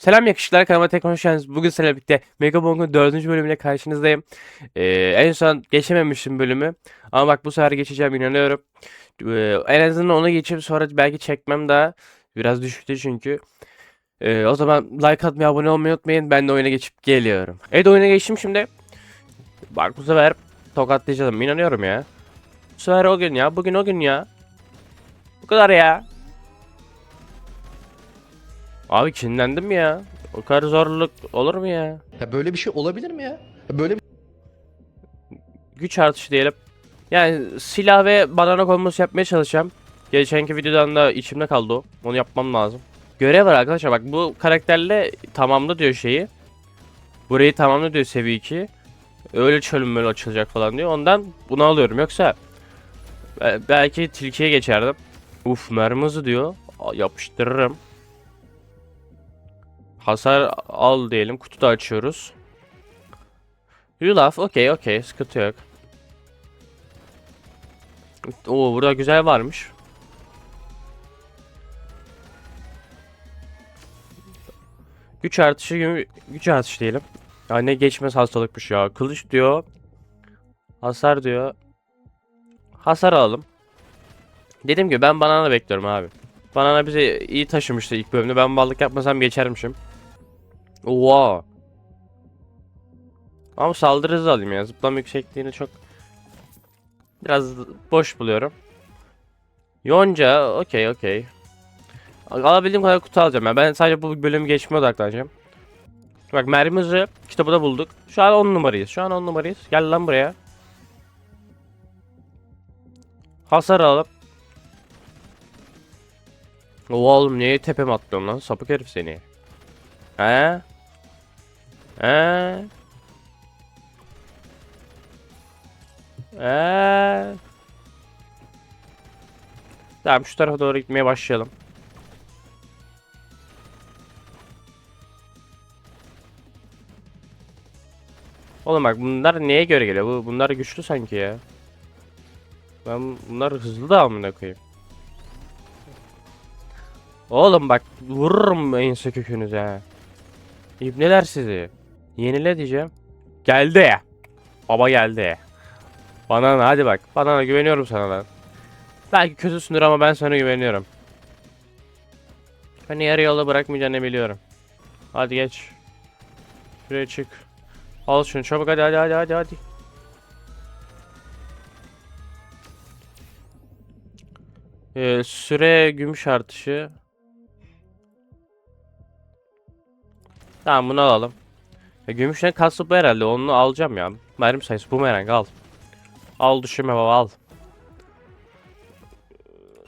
Selam yakışıklar kanalıma tekrar hoş geldiniz. Bugün seninle birlikte Megabong'un 4. bölümüyle karşınızdayım. Ee, en son geçememiştim bölümü. Ama bak bu sefer geçeceğim inanıyorum. Ee, en azından onu geçip sonra belki çekmem daha biraz düşüktü çünkü. Ee, o zaman like atmayı, abone olmayı unutmayın. Ben de oyuna geçip geliyorum. Evet oyuna geçtim şimdi. Bak bu sefer tokatlayacağım inanıyorum ya. Bu sefer o gün ya. Bugün o gün ya. Bu kadar ya. Abi kinlendim ya. O kadar zorluk olur mu ya? Ya böyle bir şey olabilir mi ya? Ya Böyle bir Güç artışı diyelim. Yani silah ve banana kombosu yapmaya çalışacağım. Geçenki videodan da içimde kaldı o. Onu yapmam lazım. Görev var arkadaşlar bak bu karakterle tamamla diyor şeyi. Burayı tamamla diyor seviye 2. Öyle çölüm böyle açılacak falan diyor. Ondan bunu alıyorum yoksa be- belki tilkiye geçerdim. Uf mermi diyor. Yapıştırırım. Hasar al diyelim. Kutu da açıyoruz. Yulaf okey okey sıkıntı yok. Oo burada güzel varmış. Güç artışı gü- güç artışı diyelim. Ya ne geçmez hastalıkmış ya. Kılıç diyor. Hasar diyor. Hasar alalım. Dedim ki ben banana bekliyorum abi. Banana bize iyi taşımıştı ilk bölümde. Ben ballık yapmasam geçermişim. Oha. Ama saldırı hızı alayım ya. Zıplama yüksekliğini çok biraz boş buluyorum. Yonca okey okey. Alabildiğim kadar kutu alacağım ya. Ben sadece bu bölümü geçmeye odaklanacağım. Bak mermi hızı kitabı da bulduk. Şu an 10 numarayız. Şu an 10 numarayız. Gel lan buraya. Hasar alalım. Oğlum niye tepeme atlıyorsun lan? Sapık herif seni. He? He? Eee. Tamam şu tarafa doğru gitmeye başlayalım. Oğlum bak bunlar neye göre geliyor? Bu bunlar güçlü sanki ya. Ben bunlar hızlı da amına koyayım. Oğlum bak vururum ense kökünüze. İbneler sizi. Yenile diyeceğim. Geldi. Baba geldi. Banana hadi bak. Banana güveniyorum sana lan. Belki kötüsündür ama ben sana güveniyorum. Beni yarı yolda bırakmayacağını biliyorum. Hadi geç. Şuraya çık. Al şunu çabuk hadi hadi hadi hadi hadi. Ee, süre gümüş artışı. Tamam bunu alalım. Ya, gümüşten kasıp bu herhalde onu alacağım ya. Mermi sayısı bumerang al. Al düşünme baba al.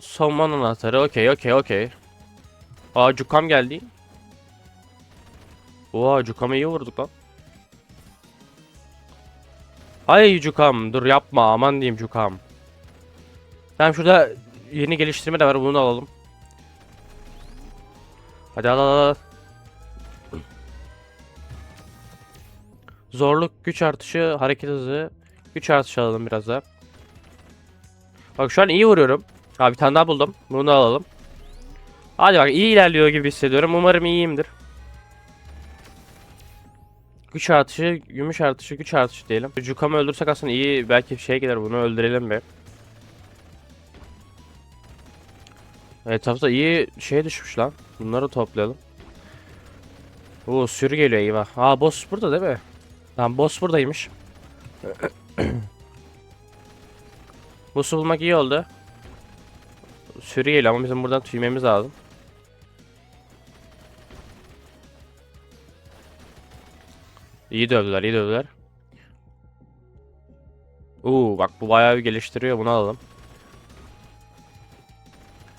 Somon anahtarı okey okey okey. Aa Cukam geldi. Oha Cukam'a iyi vurduk lan. Ay Cukam dur yapma aman diyeyim Cukam. Tamam şurada yeni geliştirme de var bunu da alalım. Hadi al al al. Zorluk, güç artışı, hareket hızı, güç artışı alalım biraz daha. Bak şu an iyi vuruyorum. Ha bir tane daha buldum. Bunu da alalım. Hadi bak iyi ilerliyor gibi hissediyorum. Umarım iyiyimdir. Güç artışı, gümüş artışı, güç artışı diyelim. Cukamı öldürsek aslında iyi belki şey gelir. Bunu öldürelim bir. Etrafta iyi şey düşmüş lan. Bunları toplayalım. Oo sürü geliyor eyvah. Aa boss burada değil mi? Tamam boss buradaymış. Boss'u bulmak iyi oldu. Sürü ama bizim buradan tüymemiz lazım. İyi dövdüler, iyi dövdüler. Oo bak bu bayağı bir geliştiriyor. Bunu alalım.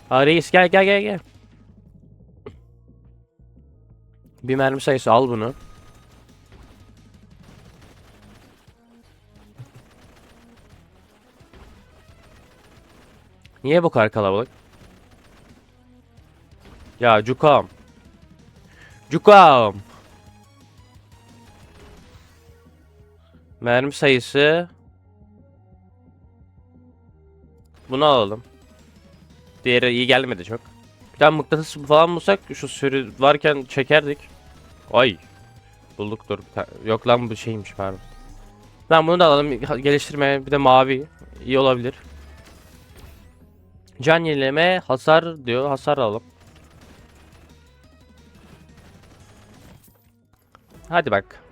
Ha reis gel gel gel gel. Bir mermi sayısı al bunu. Niye bu kadar kalabalık? Ya Cukam. Cukam. Mermi sayısı. Bunu alalım. Diğeri iyi gelmedi çok. Bir tane mıknatıs falan bulsak şu sürü varken çekerdik. Ay. Bulduk dur. Yok lan bu şeymiş pardon. Lan bunu da alalım geliştirmeye bir de mavi. iyi olabilir. Can yenileme hasar diyor. Hasar alalım. Hadi bak.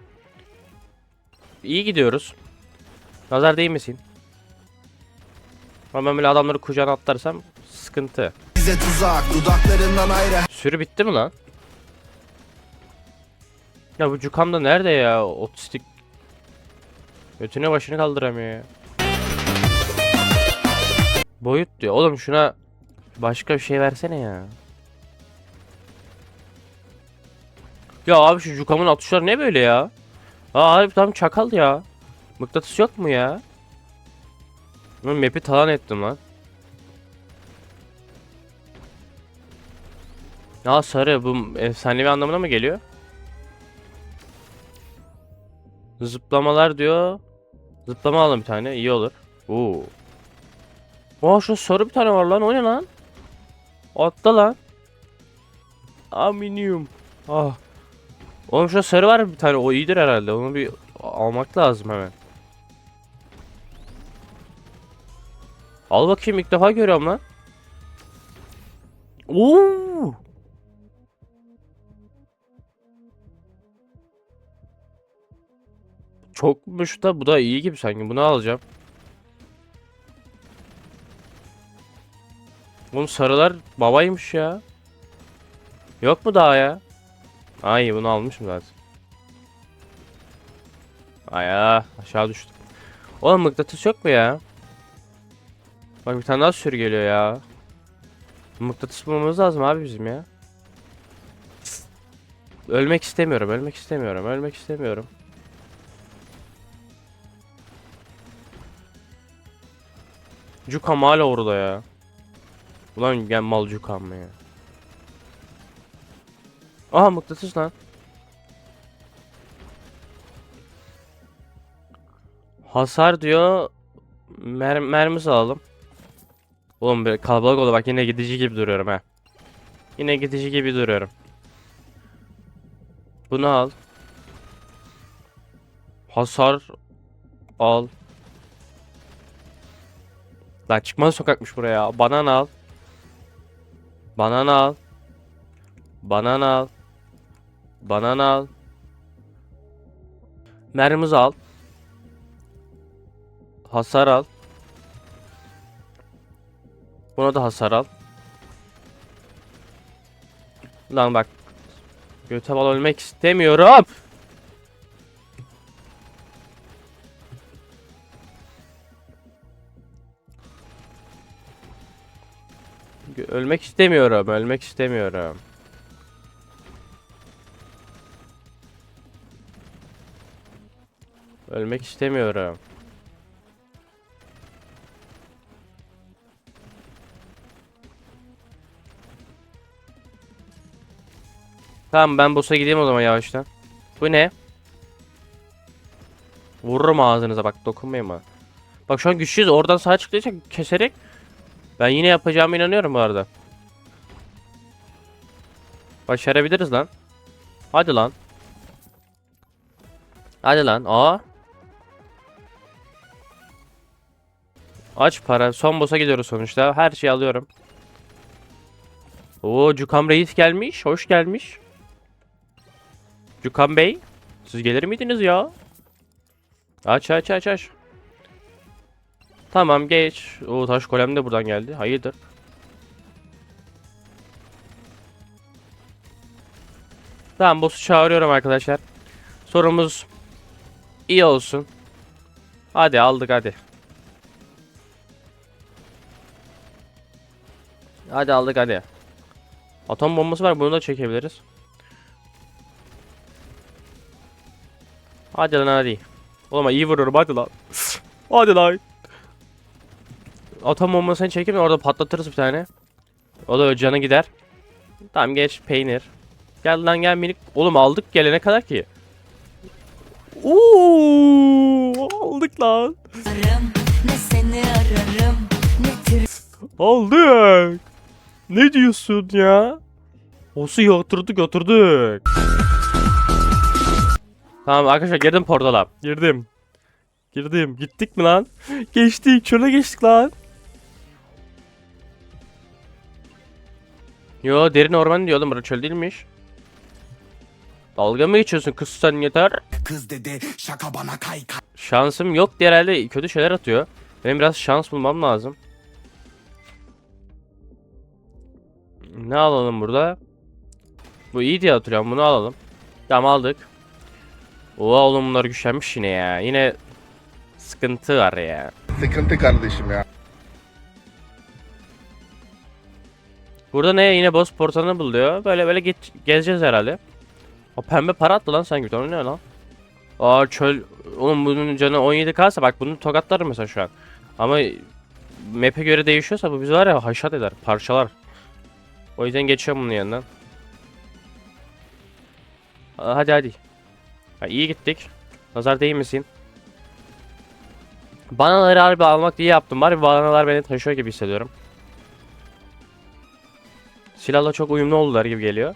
İyi gidiyoruz. Nazar değmesin. Ama ben böyle adamları kucağına atlarsam sıkıntı. Bize tuzak dudaklarından ayrı Sürü bitti mi lan? Ya bu Cukam da nerede ya? Otistik. Götüne başını kaldıramıyor ya. Boyut diyor. Oğlum şuna başka bir şey versene ya. Ya abi şu Cukam'ın atışları ne böyle ya? Aa abi tam çakal ya. Mıknatıs yok mu ya? Ben map'i talan ettim lan. Ya sarı bu efsanevi anlamına mı geliyor? Zıplamalar diyor. Zıplama alalım bir tane iyi olur. Oo. Aa şu sarı bir tane var lan o ne lan? Atla lan. Aminium. Ah. Oğlum şu sarı var bir tane o iyidir herhalde onu bir almak lazım hemen. Al bakayım ilk defa görüyorum lan. Oo. Çokmuş da bu da iyi gibi sanki. Bunu alacağım. Bunun sarılar babaymış ya. Yok mu daha ya? Ay bunu almışım zaten. Ay ya aşağı düştüm. Oğlum mıknatıs yok mu ya? Bak bir tane daha sürü geliyor ya. Mıknatıs bulmamız lazım abi bizim ya. Ölmek istemiyorum, ölmek istemiyorum, ölmek istemiyorum. Cukam hala orada ya. Ulan gel mal Cukam mı ya? Aha mıknatıs lan. Hasar diyor. Mer mermisi alalım. Oğlum böyle kalabalık oldu bak yine gidici gibi duruyorum ha. Yine gidici gibi duruyorum. Bunu al. Hasar al. Lan çıkmaz sokakmış buraya. Banana al. Banana al. Banana al. Banana al. Mermimizi al. Hasar al. Buna da hasar al. Lan bak. Göte bal ölmek istemiyorum. Ölmek istemiyorum. Ölmek istemiyorum. Ölmek istemiyorum. Tamam ben boss'a gideyim o zaman yavaştan. Bu ne? Vururum ağzınıza bak dokunmayın bana. Bak şu an güçlüyüz oradan sağ çıktığı için keserek ben yine yapacağıma inanıyorum bu arada. Başarabiliriz lan. Hadi lan. Hadi lan. Aa. Aç para. Son boss'a gidiyoruz sonuçta. Her şeyi alıyorum. Oo Cukam Reis gelmiş. Hoş gelmiş. Cukam Bey. Siz gelir miydiniz ya? Aç aç aç aç. Tamam geç. O taş golem de buradan geldi. Hayırdır? Tamam boss'u çağırıyorum arkadaşlar. Sorumuz iyi olsun. Hadi aldık hadi. Hadi aldık hadi. Atom bombası var bunu da çekebiliriz. Hadi lan hadi. Oğlum iyi vuruyorum hadi lan. hadi lan. Atom bombasını çekeyim orada patlatırız bir tane. O da canı gider. Tamam geç peynir. Gel lan gel minik. Oğlum aldık gelene kadar ki. Oo, aldık lan. ararım Ne seni ararım Ne tür Aldık. Ne diyorsun ya? Osu yatırdık yatırdık. Tamam arkadaşlar girdim portala. Girdim. Girdim. Gittik mi lan? Geçtik. Çöle geçtik lan. Yo derin orman diyor oğlum. Burası çöl değilmiş. Dalga mı geçiyorsun kız sen yeter. Kız dedi şaka bana kay kay Şansım yok diye herhalde kötü şeyler atıyor. Benim biraz şans bulmam lazım. Ne alalım burada? Bu iyi diye hatırlıyorum. Bunu alalım. Tamam aldık. Oha oğlum bunlar güçlenmiş yine ya. Yine sıkıntı var ya. Sıkıntı kardeşim ya. Burada ne yine boss portalını buluyor. Böyle böyle geç, gezeceğiz herhalde. O pembe para attı lan sanki. O ne lan? Aa çöl. Oğlum bunun canı 17 kalsa bak bunu tokatlarım mesela şu an. Ama map'e göre değişiyorsa bu bizi var ya haşat eder. Parçalar. O yüzden geçiyorum bunun yanından. Aa, hadi hadi. Ha, iyi gittik. Nazar değmesin. Banaları harbi almak diye yaptım. Var banalar beni taşıyor gibi hissediyorum. Silahla çok uyumlu oldular gibi geliyor.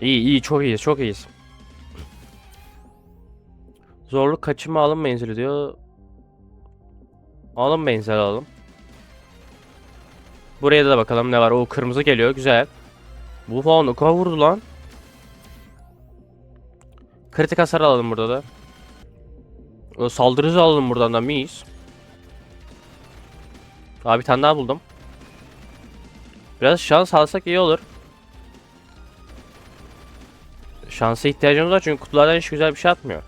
İyi iyi çok iyiyiz çok iyiyiz. Zorluk kaçınma alın menzili diyor. Alın menzili alalım. Buraya da bakalım ne var. O kırmızı geliyor güzel. Bu falan o kadar vurdu lan. Kritik hasar alalım burada da. O saldırı hızı alalım buradan da mis. Abi bir tane daha buldum. Biraz şans alsak iyi olur. Şansa ihtiyacımız var çünkü kutulardan hiç güzel bir şey atmıyor.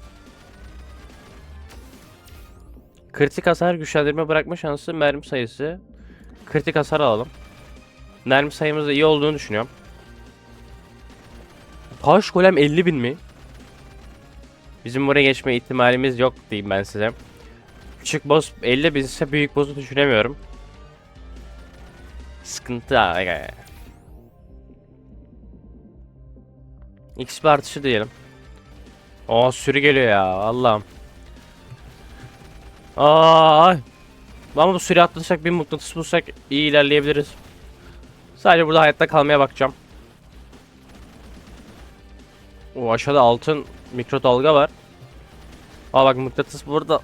Kritik hasar güçlendirme bırakma şansı mermi sayısı. Kritik hasar alalım. Mermi sayımız da iyi olduğunu düşünüyorum. Taş golem 50 bin mi? Bizim buraya geçme ihtimalimiz yok diyeyim ben size. Küçük boss 50 bin ise büyük boss'u düşünemiyorum. Sıkıntı aga. XP artışı diyelim. Aa sürü geliyor ya Allah'ım. Ay. Ama bu sürü atlatırsak bir mıknatıs bulsak iyi ilerleyebiliriz. Sadece burada hayatta kalmaya bakacağım. O aşağıda altın mikrodalga var. Aa bak mıknatıs burada